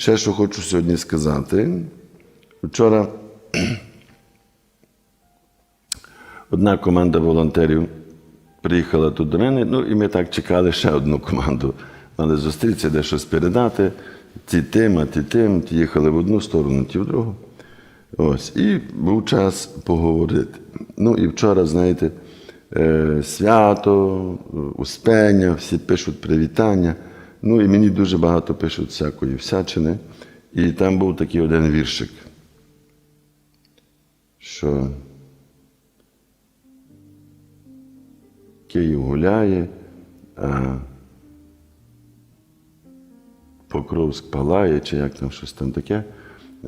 ще що хочу сьогодні сказати. Вчора одна команда волонтерів приїхала тут до мене, ну і ми так чекали ще одну команду. Мали зустрітися, де щось передати. Ті тим, а ті тим, ті їхали в одну сторону, ті в другу. Ось, і був час поговорити. Ну і вчора, знаєте, е, свято, успення, всі пишуть привітання. Ну і мені дуже багато пишуть всякої всячини. І там був такий один віршик, що Київ гуляє, а Покровськ палає, чи як там щось там таке.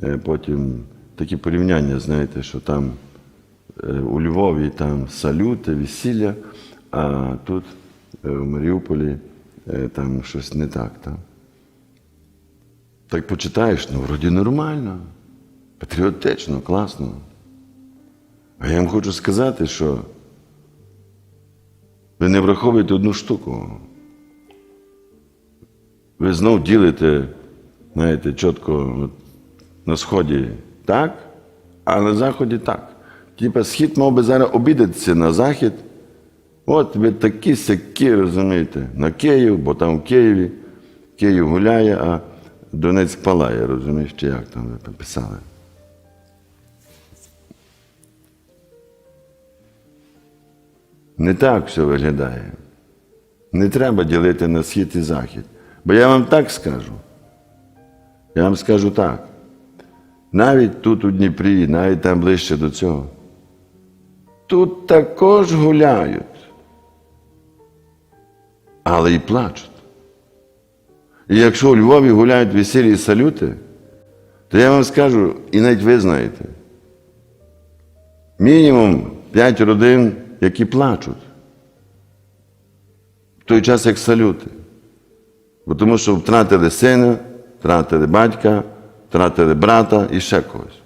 Е, Потім такі порівняння, знаєте, що там е, у Львові там салюти, весілля, а тут е, в Маріуполі там щось не так. Там. Так почитаєш, ну вроді нормально, патріотично, класно. А я вам хочу сказати, що ви не враховуєте одну штуку. Ви знов ділите, знаєте, чітко от, на сході так, а на заході так. Типа схід мав би зараз обідатися на захід. От ви такі сякі, розумієте, на Київ, бо там в Києві Київ гуляє, а Донецьк палає, розумієш, чи як там ви писали. Не так все виглядає. Не треба ділити на схід і захід. Бо я вам так скажу. Я вам скажу так. Навіть тут у Дніпрі, навіть там ближче до цього. Тут також гуляють, але й плачуть. І якщо у Львові гуляють веселі і салюти, то я вам скажу, і навіть ви знаєте, мінімум 5 родин, які плачуть. В той час, як салюти. Бо тому що втратили сина, втратили батька, втратили брата і ще когось.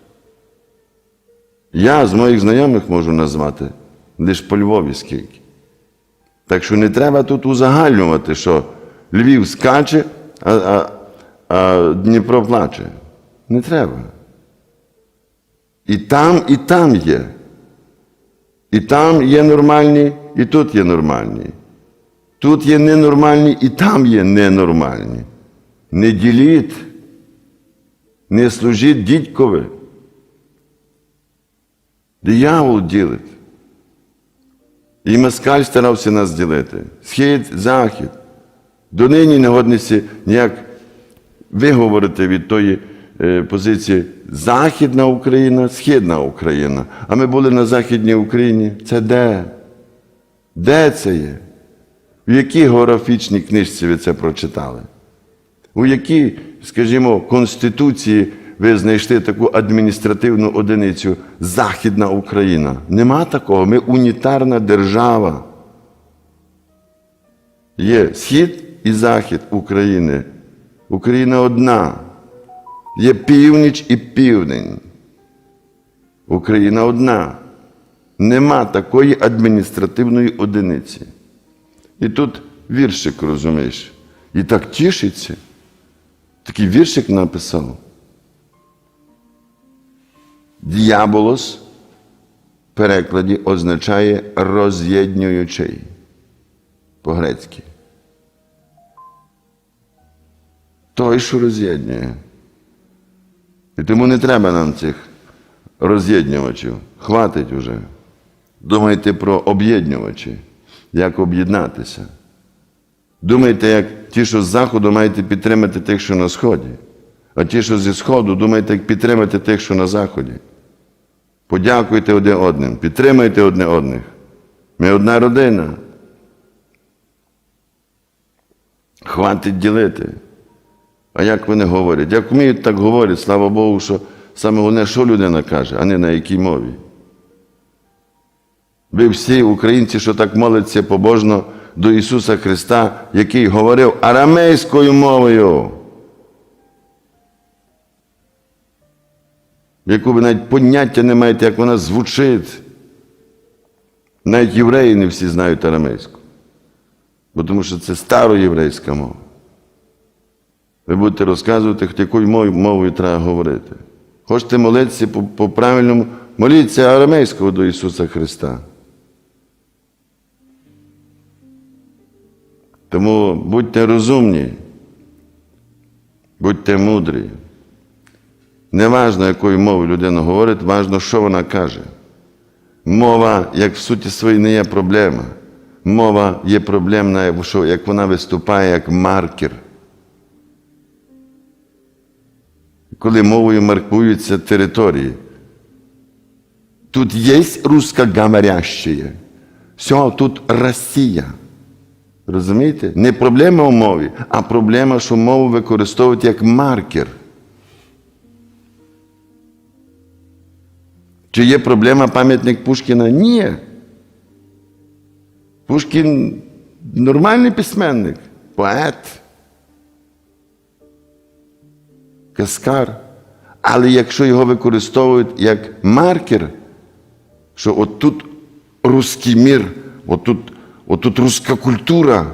Я з моїх знайомих можу назвати лише по Львові скільки. Так що не треба тут узагальнювати, що Львів скаче, а, а, а Дніпро плаче. Не треба. І там, і там є. І там є нормальні, і тут є нормальні. Тут є ненормальні, і там є ненормальні. Не діліть, не служіть дідькові. Диявол ділить. І москаль старався нас ділити. Схід, захід. Донині не годниці ніяк виговорити від тої е, позиції Західна Україна, Східна Україна. А ми були на Західній Україні. Це де? Де це є? В якій географічній книжці ви це прочитали? У якій, скажімо, Конституції ви знайшли таку адміністративну одиницю Західна Україна? Нема такого. Ми унітарна держава. Є схід і захід України. Україна одна. Є північ і південь. Україна одна. Нема такої адміністративної одиниці. І тут віршик, розумієш, і так тішиться. Такий віршик написав. Діаболос в перекладі означає роз'єднюючий по-грецьки. Той, що роз'єднує. І тому не треба нам цих роз'єднювачів. Хватить уже. Думайте про об'єднувачі, як об'єднатися. Думайте, як ті, що з заходу, маєте підтримати тих, що на сході. А ті, що зі сходу, думайте, як підтримати тих, що на заході. Подякуйте один одним, підтримайте одне одних. Ми одна родина. Хватить ділити. А як вони говорять? Як вміють, так говорять, слава Богу, що саме головне, що людина каже, а не на якій мові. Ви всі українці, що так моляться побожно до Ісуса Христа, який говорив арамейською мовою, яку ви навіть поняття не маєте, як вона звучить. Навіть євреї не всі знають арамейську, бо тому що це староєврейська мова. Ви будете розказувати, якою мовою, треба говорити. Хочете молитися по, правильному, моліться арамейською до Ісуса Христа. Тому будьте розумні, будьте мудрі. Не важно, якою мовою людина говорить, важно, що вона каже. Мова, як в суті своїй, не є проблема. Мова є проблемна, як вона виступає як маркер. Коли мовою маркуються території. Тут є русскоговорящие. Все, тут Росія. Розумієте? Не проблема у мові, а проблема, що мову використовують як маркер. Чи є проблема пам'ятник Пушкіна? Ні. Пушкін нормальний письменник, поет, каскар. Але якщо його використовують як маркер, що отут русський мір, отут, отут руська культура,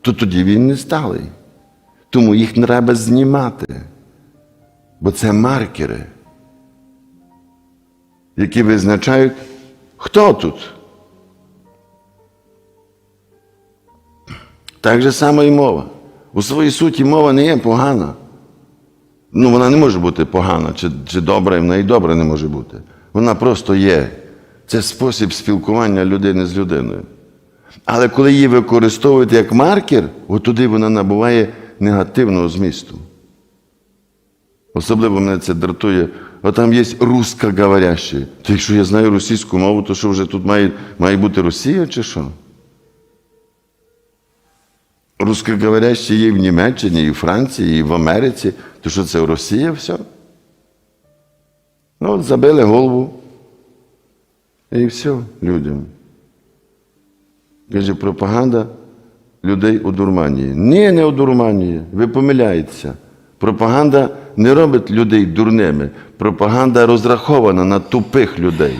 то тоді він не сталий. Тому їх треба знімати. Бо це маркери які визначають, хто тут. Так же само і мова. У своїй суті мова не є погана. Ну, вона не може бути погана чи, чи добра, і вона і добра не може бути. Вона просто є. Це спосіб спілкування людини з людиною. Але коли її використовують як маркер, от туди вона набуває негативного змісту. Особливо мене це дратує. От там є русскоговорящі. То якщо я знаю російську мову, то що вже тут має, має бути Росія чи що? Русскоговорящі є в Німеччині, і в Франції, і в Америці. То що це Росія все? Ну, от забили голову. І все людям. Каже, пропаганда людей одурманює. Ні, не одурманює. Ви помиляєтеся. Пропаганда не робить людей дурними. Пропаганда розрахована на тупих людей.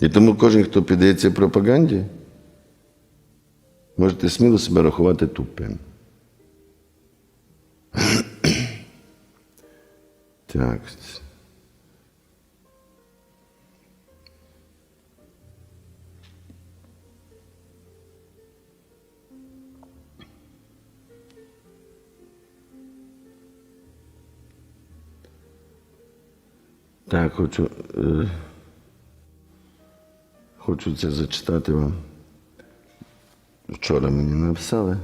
І тому кожен, хто піддається пропаганді, можете сміло себе рахувати тупим. Так. Так, хочу, е, хочу це зачитати вам. Вчора мені написали.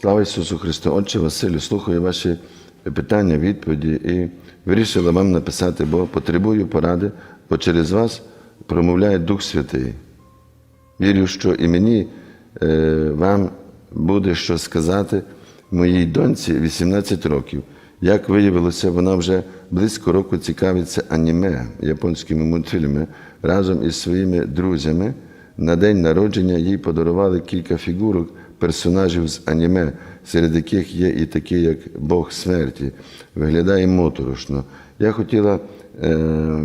Слава Ісусу Христу! Отче Василю, слухаю ваші питання, відповіді і вирішила вам написати, бо потребую поради, бо через вас промовляє Дух Святий. Вірю, що і мені е, вам буде що сказати моїй доньці 18 років. Як виявилося, вона вже близько року цікавиться аніме японськими мультфільмами разом із своїми друзями. На день народження їй подарували кілька фігурок персонажів з аніме, серед яких є і такі, як Бог смерті. Виглядає моторошно. Я хотіла е,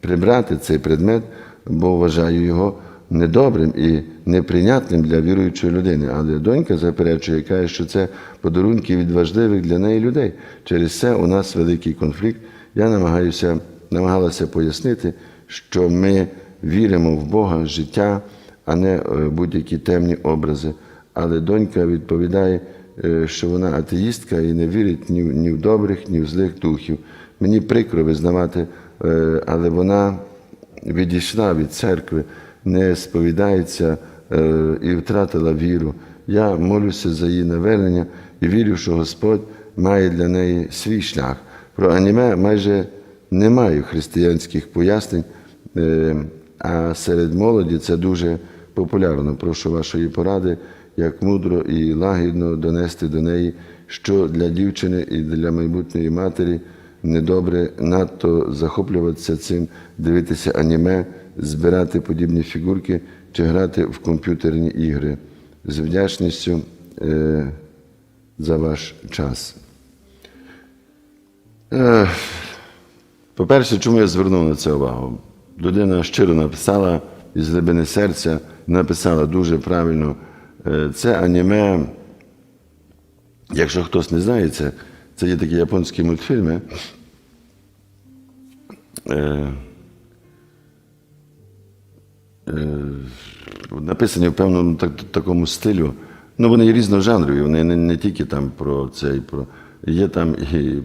прибрати цей предмет, бо вважаю його недобрим і неприйнятним для віруючої людини. Але донька заперечує, каже, що це подарунки від важливих для неї людей. Через це у нас великий конфлікт. Я намагаюся, намагалася пояснити, що ми віримо в Бога, життя, а не е, будь-які темні образи. Але донька відповідає, е, що вона атеїстка і не вірить ні ні в добрих, ні в злих духів. Мені прикро визнавати, е, але вона відійшла від церкви, не сповідається е, і втратила віру. Я молюся за її навернення і вірю, що Господь має для неї свій шлях. Про аніме майже немає християнських пояснень, е, а серед молоді це дуже популярно. Прошу вашої поради, як мудро і лагідно донести до неї, що для дівчини і для майбутньої матері недобре надто захоплюватися цим, дивитися аніме, збирати подібні фігурки чи грати в комп'ютерні ігри. З вдячністю е, за ваш час. Е, По-перше, чому я звернув на це увагу? Людина щиро написала із глибини серця написала дуже правильно. Е, Це аніме, якщо хтось не знає, це, це є такі японські мультфільми. Е, написані в певному так, такому стилю. Ну, вони є різножанрові, вони не, не тільки там про це, і про. Є там і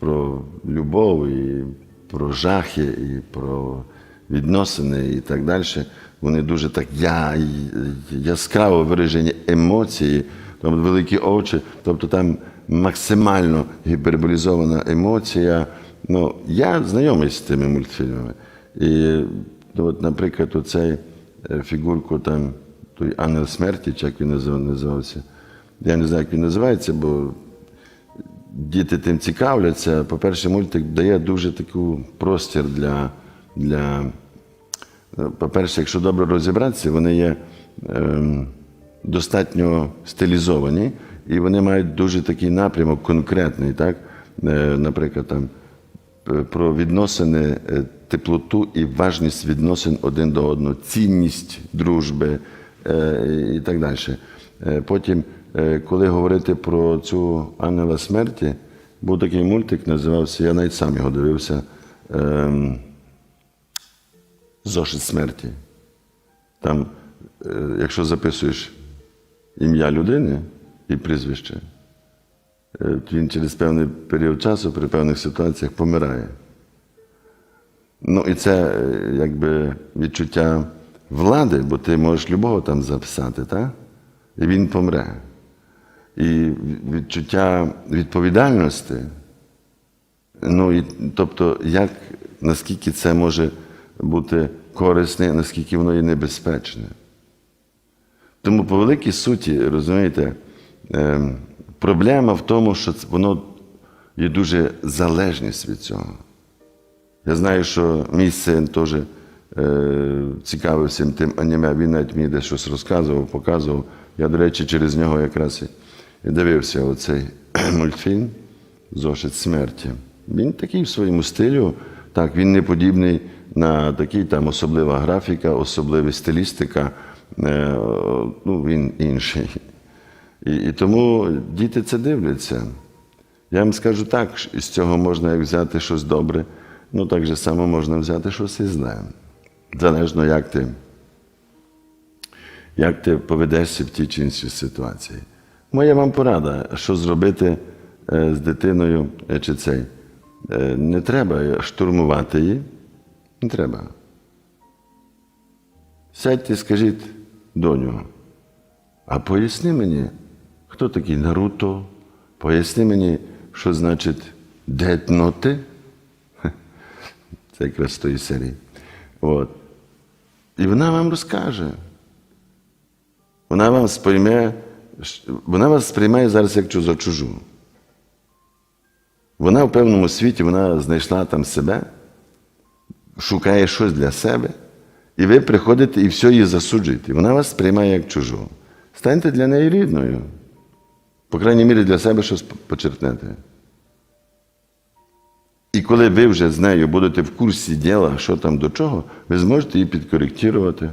про любов, і про жахи, і про відносини, і так далі. Вони дуже так я, яскраво виражені емоції, там великі очі, тобто там максимально гіперболізована емоція. Ну, я знайомий з тими мультфільмами. І, ну, от, наприклад, оцей е, фігурку там, той ангел смерті, чи як він називався. Я не знаю, як він називається, бо діти тим цікавляться. По-перше, мультик дає дуже таку простір для. для е, по-перше, якщо добре розібратися, вони є ем, достатньо стилізовані, і вони мають дуже такий напрямок конкретний, так? Е, наприклад, там е, про відносини, е, теплоту і важність відносин один до одного, цінність дружби і так далі. Потім, коли говорити про цю ангела смерті, був такий мультик, називався, я навіть сам його дивився. ем, Зошит смерті. Там, якщо записуєш ім'я людини і прізвище, е, він через певний період часу при певних ситуаціях помирає. Ну і це е, якби відчуття влади, бо ти можеш любого там записати, так? І він помре. І відчуття відповідальності. Ну, і, тобто, як, наскільки це може бути корисне, наскільки воно є небезпечне. Тому по великій суті, розумієте, е, проблема в тому, що воно є дуже залежність від цього. Я знаю, що мій син теж е, цікавився тим аніме, він навіть мені десь щось розказував, показував. Я, до речі, через нього якраз і- дивився оцей мультфільм Зошит смерті. Він такий в своєму стилю, так, він не подібний на такий, там особлива графіка, особлива стилістика, ну, він інший. І, і тому діти це дивляться. Я вам скажу так, із цього можна як взяти щось добре, ну так же само можна взяти щось і зле. Залежно, як ти, як ти поведешся в тій чи іншій ситуації. Моя вам порада, що зробити е, з дитиною е, чи цей. Е, Не треба штурмувати її. Не треба. Сядьте і скажіть доню, а поясни мені, хто такий Наруто? Поясни мені, що значить детноти. Це якраз з тої серії. От. І вона вам розкаже. Вона вам сприйме, вона вас сприймає зараз як за чужу. Вона в певному світі вона знайшла там себе, шукає щось для себе, і ви приходите і все її засуджуєте. Вона вас сприймає як чужу. Станьте для неї рідною. По крайній мірі для себе щось почерпнете. І коли ви вже з нею будете в курсі діла, що там до чого, ви зможете її підкоректувати.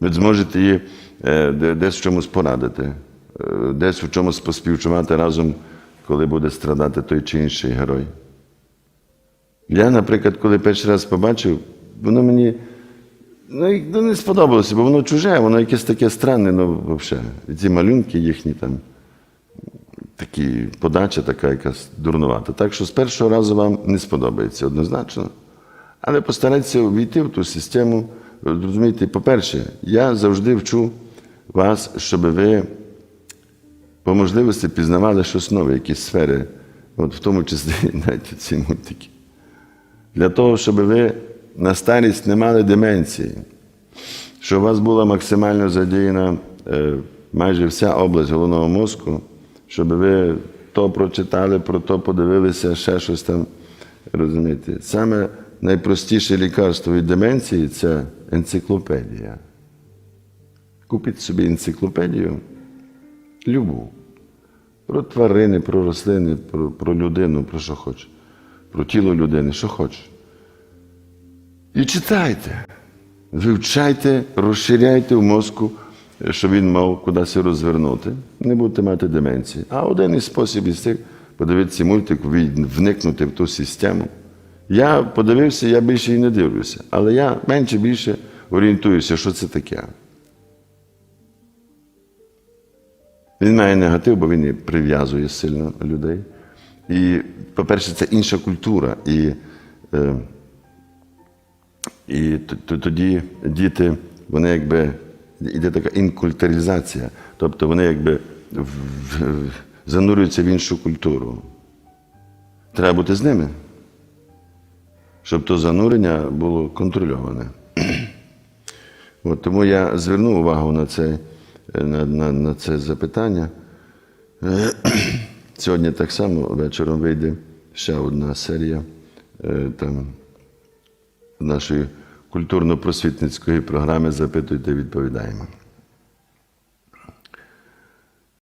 Ви зможете її е, десь в чомусь порадити, е, десь в чомусь поспівчувати разом, коли буде страдати той чи інший герой. Я, наприклад, коли перший раз побачив, воно мені ну, ну, не сподобалося, бо воно чуже, воно якесь таке странне, ну, взагалі. І ці малюнки їхні там, такі подача така якась дурнувата. Так що з першого разу вам не сподобається однозначно. Але постарайтеся увійти в ту систему. Розумієте, по-перше, я завжди вчу вас, щоб ви по можливості пізнавали щось нове, якісь сфери, от в тому числі навіть ці мультики. Для того, щоб ви на старість не мали деменції, щоб у вас була максимально задіяна е, майже вся область головного мозку, щоб ви то прочитали, про то подивилися, ще щось там. Розумієте? Саме найпростіше лікарство від деменції це енциклопедія. Купіть собі енциклопедію любу. Про тварини, про рослини, про, про людину, про що хочеш. Про тіло людини, що хочеш. І читайте. Вивчайте, розширяйте в мозку, щоб він мав кудись розвернути. Не будете мати деменції. А один із способів з цих подивитися мультик, вникнути в ту систему. Я подивився, я більше і не дивлюся, але я менше більше орієнтуюся, що це таке. Він має негатив, бо він прив'язує сильно людей. І, по-перше, це інша культура. І, е, і тоді діти, вони якби йде така інкультуризація, тобто вони якби занурюються в іншу культуру. Треба бути з ними, щоб то занурення було контрольоване. От, тому я звернув увагу на це, на, на, на це запитання. Сьогодні так само вечором вийде ще одна серія е, там, нашої культурно-просвітницької програми Запитуйте, відповідаємо.